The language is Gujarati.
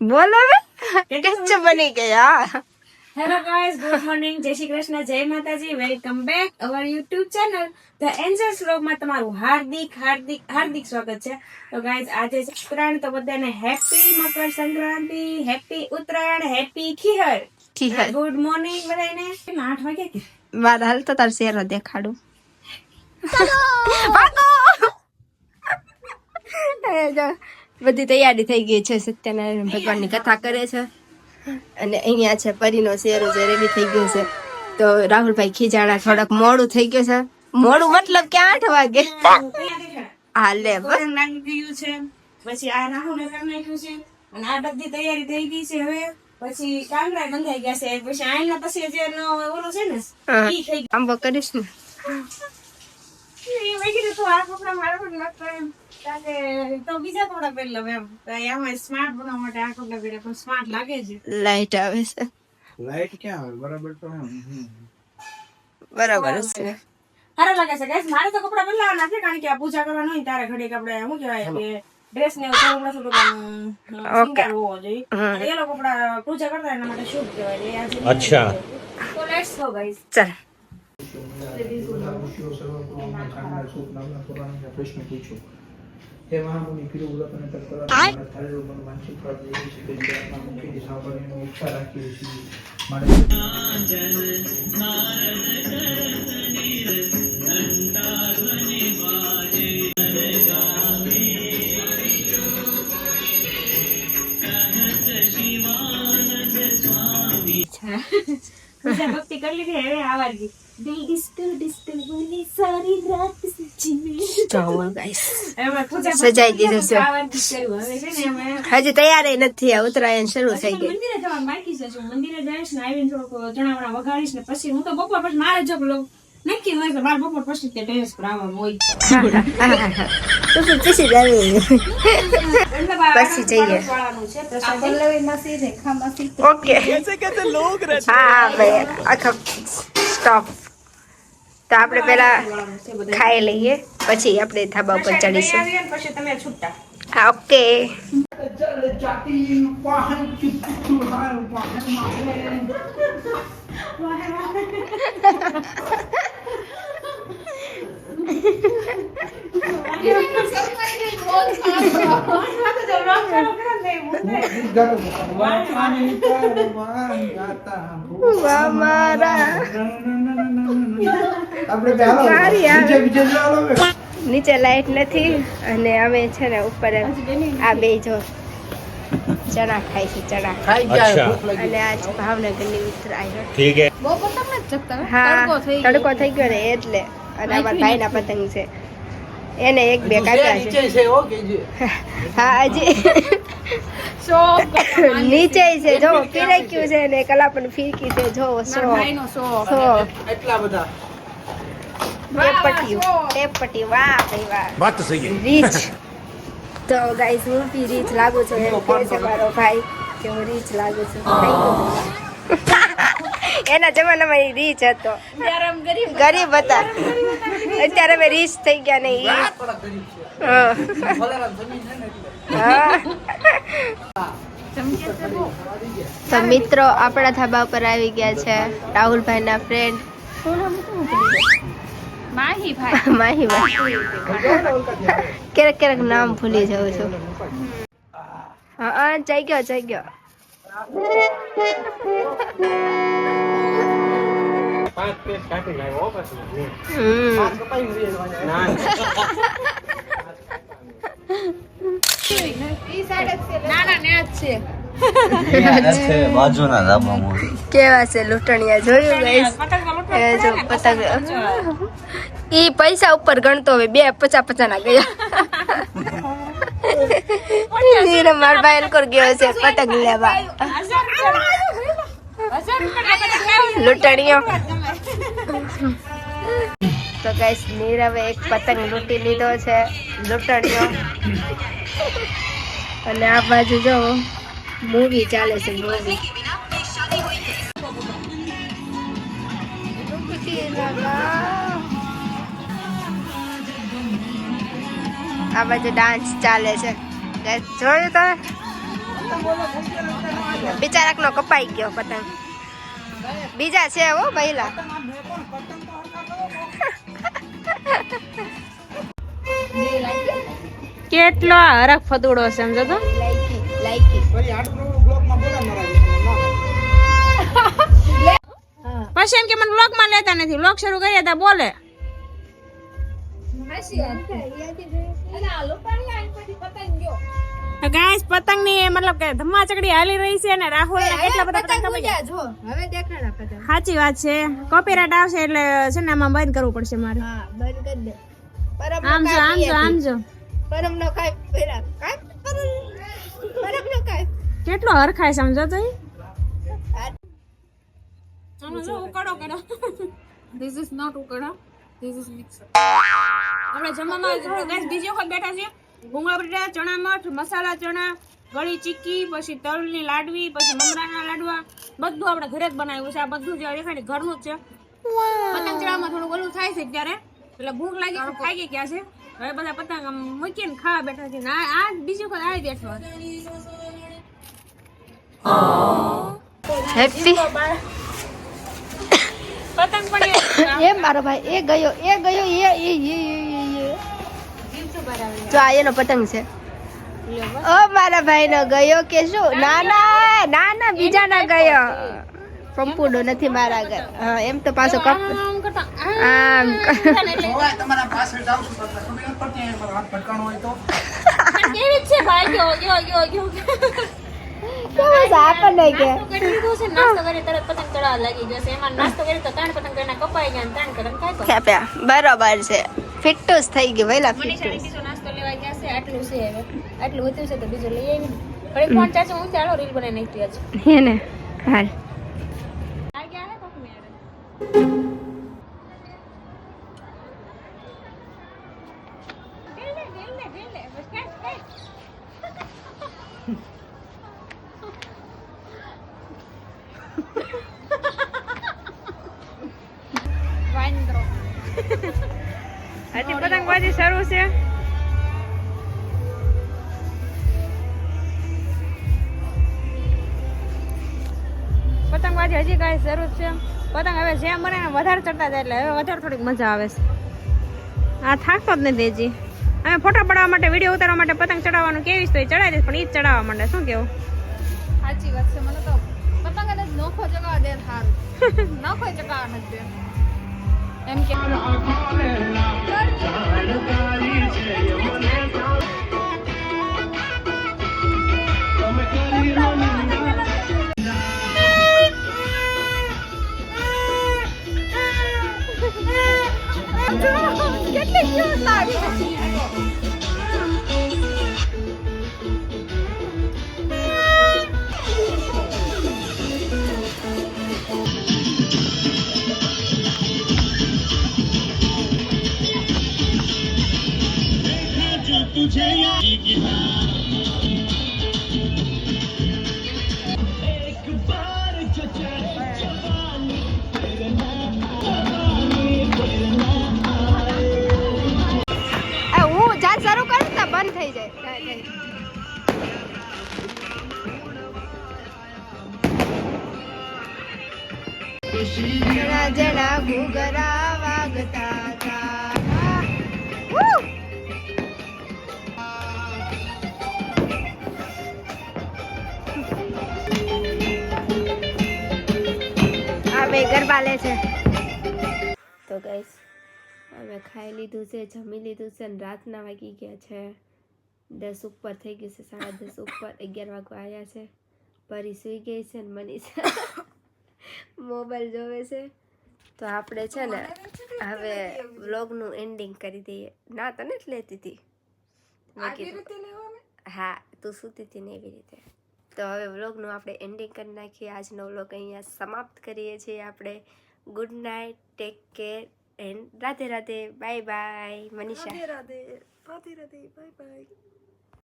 બોલો હવે બની ગયા. હેલો ગાઈસ ગુડ મોર્નિંગ જય શ્રી કૃષ્ણ જય માતાજી. Welcome back our YouTube channel the Angels વ્લોગમાં તમારું હાર્દિક હાર્દિક હાર્દિક સ્વાગત છે. તો ગાઈસ આજે ઉત્તરાયણ તો બધાને happy Makar Sankranti happy Uttarayan happy Khihar. Khihar. Good morning બધાને કેટલા આઠ વાગ્યા કે? વાર હાલ તો તાર શેરો દેખાડું. ભાગો! એ જો, બધી તૈયારી થઈ ગઈ છે સત્યનારાયણ ભગવાનની કથા કરે છે. અને અહીંયા છે પરીનો શેરો જે રેડી થઈ ગયો છે. તો રાહુલભાઈ ખીજાણા થોડાક મોડું થઈ ગયું છે. મોડું મતલબ કે આઠ વાગે. હા લે પછી આ રાહુલ નાખ્યું છે. અને આ બધી તૈયારી થઈ ગઈ છે હવે. પછી કાંગરા બંધાઈ ગયા છે. પછી આયના પછી જે ઓલું છે ને ઈ થઈ આંબો કરીશ ને. એ મેં તો આ કપડા મારા કર એમ. કારણ કે તો બીજા કપડા પહેરી લઉં એમ તો આમાં સ્માર્ટ બનાવવા માટે આ કપડા પહેરે પણ સ્માર્ટ લાગે છે. લાઈટ આવે છે. લાઈટ ક્યાં આવે? બરાબર તો એમ હમ. બરાબર છે. સારા લાગે છે guys. મારે તો કપડા બદલાવાના છે કારણ કે આ પૂજા કરવાનું હોય ને ત્યારે ઘડી કપડા શું કહેવાય કે ડ્રેસ ને એવું થોડું થોડું આમ, અ, શૃંગાર હોવો જોઈએ. હમ. એ લોકો કપડા પૂજા કરતા એના માટે શુભ કહેવાય એ આજે અચ્છા. તો લેટ્સ ગો ગાઈસ ચાલ. ઋષિઓ સર્વપૂર્વમાં જાણનાર સુખ નામના પુરાણના પ્રશ્ન પૂછ્યો હે? મહામુનિ પીરું વ્રત અને તપ માનસિક ફળ દેવી છે કે જીવનમાં મુખીથી સાંભળીને ઈચ્છા રાખીએ છીએ. મારે પૂજા દીધું છે. આવાજ હવે ને હજી તૈયાર નથી ઉત્તરાયણ શરૂ થઈ ગયું ગઈ. મંદિરે જવા બાકી છે મંદિરે જઈશ ને આવીને થોડુંક જણાવણા વગાડીશ ને પછી હું તો બપોર પછી મારે જ નક્કી હોય કે મારે બપોર પછી તે ટેરેસ પર આવવાનું હોય. તો પછી પછી જઈએ. વાળાનું છે. પ્રસાદી. ઓકે. હા હા ભાઈ. આખા સ્ટોપ. તો આપણે પેલા. ખાઈ લઈએ. પછી આપણે ધાબા ઉપર ચડીશું. પછી તમે છૂટા હા ઓકે. વાહન ચુપ વાહન વાહન આપણે બે હાલો. સારી આવે. બીજે બીજે જો હાલો બે. નીચે લાઈટ નથી અને અમે છે ને ઉપર આ બે જો ચણા ખાય છે ચણા. અને આજ ભાવનગરની મિત્ર આવ્યો હા. તડકો થઈ ગયો ને એટલે. અને અમારા ભાઈના પતંગ છે. એને એક બે કાપ્યા છે. હા હજી. નીચે છે જો ફિરક્યું છે? ને કલા પણ ફિરકી છે જો સો સો એટલા બધા. તો ગાઈસ હું બી રીચ લાગુ છું કે મારો ભાઈ કે હું રીચ લાગુ છું. એના જમાનામાં એ રીચ હતો. ગરીબ હતા. અત્યારે અમે રીચ થઈ ગયા ને ઈ. હા. હા. તો મિત્રો આપણા ધાબા ઉપર આવી ગયા છે રાહુલભાઈ ના ફ્રેન્ડ માહી ભાઈ ક્યારેક ક્યારેક નામ ભૂલી જાઉં છું. હા હા જઈ ગયો જઈ ગયો. કેવા છે લૂંટણિયા? જોયું ગાઈસ? જો પતંગ ઈ પૈસા ઉપર ગણતો હવે બે પચાસ પચાસ ના ગયા. નીરવ મારા એનકોર ગયો છે પતંગ લેવા લૂંટણીઓ તો ગાઈસ નીરવે એક પતંગ લૂંટી લીધો છે લૂંટણીઓ અને આ બાજુ જો મૂવી ચાલે છે મૂવી આ બાજુ ડાન્સ ચાલે છે. જોયું તમે? બિચારાક નો કપાઈ ગયો પતંગ. બીજા છે હો પહેલા કેટલો હરખ ફતુડો છે સમજો તો પછી એમ કે મને વ્લોગમાં લેતા નથી. વ્લોગ શરૂ કર્યા હતા બોલે. ગાઈસ પતંગની મતલબ કે ધમાચકડી ચકડી હાલી રહી છે અને રાહુલ ને કેટલા બધા પતંગ કાપી ગયા જો. હવે દેખાડા પતંગ. સાચી વાત છે. કોપીરાઇટ આવશે એટલે છે ને આમાં બંધ કરવું પડશે મારે. હા બંધ કરી દે. પરમ આમ જો આમ જો આમ જો. પરમ નો કાઈ પેલા કાઈ પરમ પરમ નો કાઈ કેટલો હરખાય સમજો તો આનો જો ઉકળો કરો ધીસ ઇઝ નોટ ઉકળો. ધીસ ઇઝ મિક્સર આપણે જમવામાં ગાઈસ બીજી વખત બેઠા છીએ. ભૂંગળા બટેટા ચણા મઠ મસાલા ચણા ગળી ચીક્કી પછી તલની લાડવી પછી મમરાના લાડવા. બધું આપણે ઘરે જ બનાવ્યું છે. આ બધું જે દેખાય ઘરનું જ છે. પતંગ ચડાવવામાં થોડું ઓલું થાય છે ત્યારે એટલે ભૂખ લાગી તો ખાઈ ગઈ ગયા છે? હવે બધા પતંગ મૂકીને ખાવા બેઠા છે. ને આ આ બીજી વખત આવી બેઠો હેપી પતંગ પણ એ મારો ભાઈ એ ગયો એ ગયો એ એ એ. જો આ એનો પતંગ છે. ઓ મારા ભાઈ નો ગયો કે શું? ના ના ના ના બીજા ના ગયો. પંપુડો નથી મારા ઘર. હા એમ તો પાછો કપ આમ તમારા પાસે જાઉં છું તો ખબર નથી પડતી મારો હાથ ભટકાણો હોય તો. કેવી છે ભાઈ? ગયો ગયો ગયો ગયો કેવું છે? આપણને કે નાસ્તો કરી તરત પતંગ ચડાવવા લાગી જશે એમાં નાસ્તો કરી તો ત્રણ પતંગ કરીને કપાઈ ગયા ને ત્રણ તો ખેપ્યા બરોબર છે. ફિટ્ટુસ થઈ ગયો વેલા ફિટ બીજો નાસ્તો લેવા ગયા છે આટલું છે હવે. આટલું વધ્યું છે તો બીજું લઈ આવી ઘડી ફોન ચાર્જ હું ચાલો રીલ બનાવી નાખતી આજે હે ને? હાલ. આ ગયા મેરે ગેલ હજી પતંગબાજી શરૂ છે. પતંગબાજી હજી કાંઈ શરૂ છે. પતંગ હવે જેમ બને ને વધારે ચડતા જાય એટલે હવે વધારે થોડીક મજા આવે છે. આ થાકતો જ નથી હજી. અમે ફોટા પડાવવા માટે, વીડિયો ઉતારવા માટે પતંગ ચડાવવાનું કેવી તો ચડાવી દઈશ, પણ એ જ ચડાવવા માંડે. શું કેવું? સાચી વાત છે. મને તો પતંગ જ નોખો ચગાવવા દે સારું નોખો ચગાવવા નથી દે. એમ કે. ઘૂઘરા વાગતા હતા ઉહ! ગરબા લે છે તો ગઈશ અમે ખાઈ લીધું છે, જમી લીધું છે અને રાતના વાગી ગયા છે દસ ઉપર થઈ ગયું છે, સાડા દસ ઉપર, અગિયાર વાગવા આવ્યા છે પરી સૂઈ ગઈ છે ને મનીષા મોબાઈલ જોવે છે. તો આપણે છે ને હવે વ્લોગનું એન્ડિંગ કરી દઈએ. ના તને જ લેતી હતી. હા તું સૂતી હતી ને એવી રીતે. તો હવે વ્લોગનું આપણે એન્ડિંગ કરી નાખીએ. આજનો વ્લોગ અહીંયા સમાપ્ત કરીએ છીએ આપણે. Good night take care and Radhe Radhe. Bye bye Manisha. Radhe Radhe Radhe Radhe. Bye bye